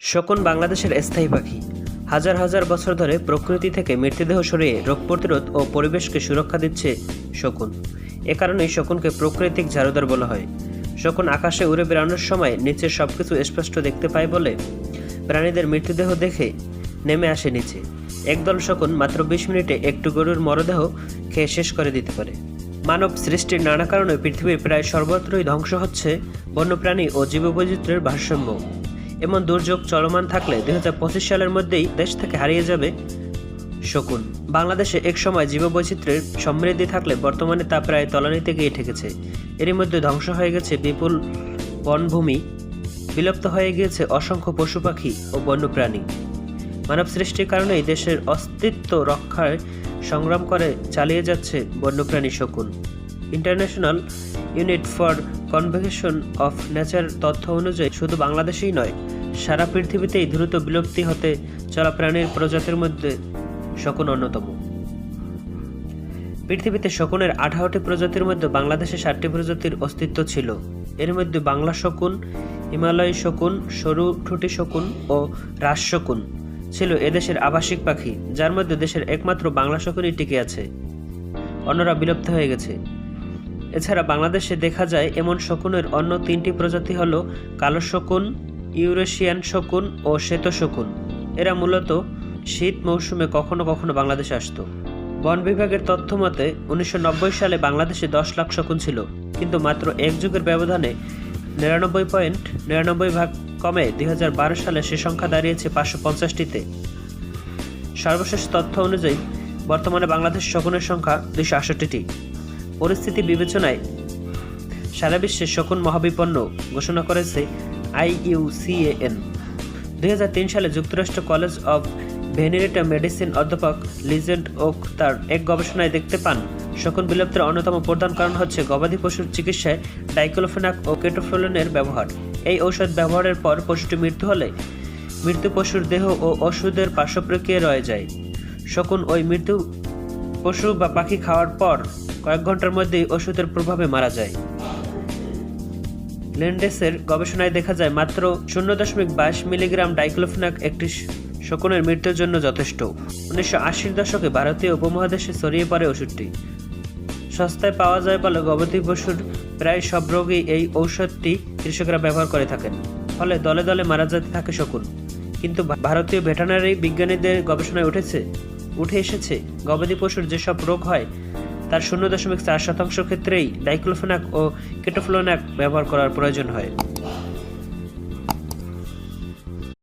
শকুন বাংলাদেশের স্থায়ী পাখি। হাজার হাজার বছর ধরে প্রকৃতি থেকে মৃতদেহ সরিয়ে রোগ প্রতিরোধ ও পরিবেশকে সুরক্ষা দিচ্ছে শকুন। এ কারণেই শকুনকে প্রাকৃতিক ঝাড়ুদার বলা হয়। শকুন আকাশে উড়ে বেড়ানোর সময় নিচের সব কিছু স্পষ্ট দেখতে পায় বলে প্রাণীদের মৃতদেহ দেখে নেমে আসে নিচে। একদল শকুন মাত্র বিশ মিনিটে একটু গরুর মরদেহ খেয়ে শেষ করে দিতে পারে। মানব সৃষ্টির নানা কারণে পৃথিবীর প্রায় সর্বত্রই ধ্বংস হচ্ছে বন্যপ্রাণী ও জীববৈচিত্র্যের ভারসাম্য। এমন দুর্যোগ চলমান থাকলে দু হাজার পঁচিশ সালের মধ্যেই দেশ থেকে হারিয়ে যাবে শকুন। বাংলাদেশে এক সময় জীববৈচিত্র্যের সমৃদ্ধি থাকলে বর্তমানে তা প্রায় তলানিতে গিয়ে ঠেকেছে। এরই মধ্যে ধ্বংস হয়ে গেছে বিপুল বনভূমি, বিলুপ্ত হয়ে গিয়েছে অসংখ্য পশু পাখি ও বন্যপ্রাণী। মানব সৃষ্টির কারণেই দেশের অস্তিত্ব রক্ষায় সংগ্রাম করে চালিয়ে যাচ্ছে বন্যপ্রাণী শকুন। International unit for conservation of nature তথ্য অনুযায়ী শুধু বাংলাদেশেই নয়, সারা পৃথিবীতেই দ্রুত বিলুপ্তি হতে চলা প্রাণীর প্রজাতির মধ্যে শকুন অন্যতম। পৃথিবীতে শকুনের আঠারোটি প্রজাতির মধ্যে বাংলাদেশে ষাটটি প্রজাতির অস্তিত্ব ছিল। এর মধ্যে বাংলা শকুন, হিমালয় শকুন, সরু ঠুটি শকুন ও রাস শকুন ছিল এদেশের আবাসিক পাখি, যার মধ্যে দেশের একমাত্র বাংলা শকুনই টিকে আছে। অন্যরা বিলুপ্ত হয়ে গেছে। এছাড়া বাংলাদেশে দেখা যায় এমন শকুনের অন্য তিনটি প্রজাতি হল কালো শকুন, ইউরেশিয়ান শকুন ও শ্বেত শকুন। এরা মূলত শীত মৌসুমে কখনো কখনো বাংলাদেশে আসতো। বন বিভাগের তথ্য মতে, উনিশশো নব্বই সালে বাংলাদেশে দশ লাখ শকুন ছিল, কিন্তু মাত্র এক যুগের ব্যবধানে নিরানব্বই পয়েন্ট নিরানব্বই ভাগ কমে দুই হাজার বারো সালে সে সংখ্যা দাঁড়িয়েছে পাঁচশো পঞ্চাশটিতে। সর্বশেষ তথ্য অনুযায়ী, বর্তমানে বাংলাদেশ শকুনের সংখ্যা দুইশো আষট্টিটি পরিস্থিতি বিবেচনায়। সারা বিশ্বে শকুন মহাবিপন্ন ঘোষণা করেছে আইইউসিএএন দুই সালে যুক্তরাষ্ট্র কলেজ অব ভেনেরেটা মেডিসিন অধ্যাপক লিজেন্ড ওক তার এক গবেষণায় দেখতে পান, শকুন বিলুপ্তের অন্যতম প্রধান কারণ হচ্ছে গবাদি পশুর চিকিৎসায় ডাইক্লোফেনাক ও কেটোফোলনের ব্যবহার। এই ঔষধ ব্যবহারের পর পশুটি মৃত্যু হলে মৃত্যু পশুর দেহ ও ওষুধের পার্শ্বপ্রক্রিয়া রয়ে যায়। শকুন ওই মৃত্যু পশু বা পাখি খাওয়ার পর কয়েক ঘণ্টার মধ্যেই ওষুধের প্রভাবে মারা যায়। লেন্ডেসের গবেষণায় দেখা যায় মাত্র শূন্য দশমিক বাইশ মিলিগ্রাম ডাইক্লোফেনাক একটি শকুনের মৃত্যুর জন্য যথেষ্ট। উনিশশো আশির দশকে ভারতীয় উপমহাদেশে ছড়িয়ে পড়ে ওষুধটি। সস্তায় পাওয়া যায় বলে গবাদি পশুর প্রায় সব রোগেই এই ঔষধটি কৃষকরা ব্যবহার করে থাকেন। ফলে দলে দলে মারা যেতে থাকে শকুন। কিন্তু ভারতীয় ভেটানারি বিজ্ঞানীদের গবেষণায় উঠেছে উঠে এসেছে গবাদি পশুর যেসব রোগ হয় তার শূন্য দশমিক চার শতাংশ ক্ষেত্রেই ডাইক্লোফেনাক ও কেটোফ্লোনাক ব্যবহার করার প্রয়োজন হয়।